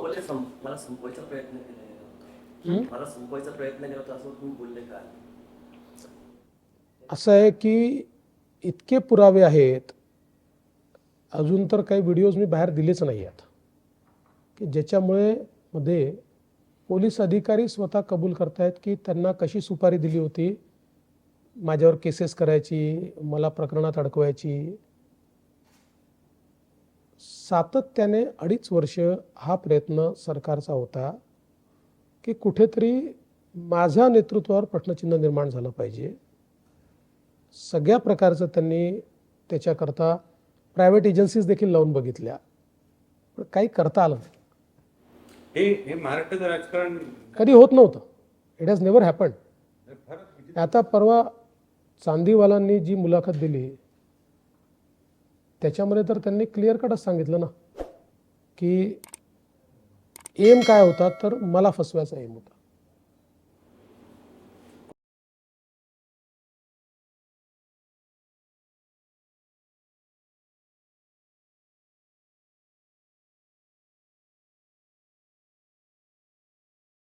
मला संपवायचा प्रयत्न केला मला संपवायचा प्रयत्न केला होता असं तुम्ही बोलले का असं आहे की इतके पुरावे आहेत अजून तर काही व्हिडिओज मी बाहेर दिलेच नाही आहेत. की ज्याच्यामुळे मध्ये पोलीस अधिकारी स्वतः कबूल करतायत की त्यांना कशी सुपारी दिली होती माझ्यावर केसेस करायची मला प्रकरणात अडकवायची सातत्याने अडीच वर्ष हा प्रयत्न सरकारचा होता की कुठेतरी माझ्या नेतृत्वावर प्रश्नचिन्ह निर्माण झालं पाहिजे. सगळ्या प्रकारचं त्यांनी त्याच्याकरता प्रायव्हेट एजन्सीज देखील लावून बघितल्या. पण काही करता आलं नाही. हे हे महाराष्ट्राचं राजकारण कधी होत नव्हतं. It has never happen. आता परवा चांदीवालांनी जी मुलाखत दिली त्याच्यामध्ये तर त्यांनी क्लिअर कटच सांगितलं ना की एम काय होता तर मला फसवायचा एम होता.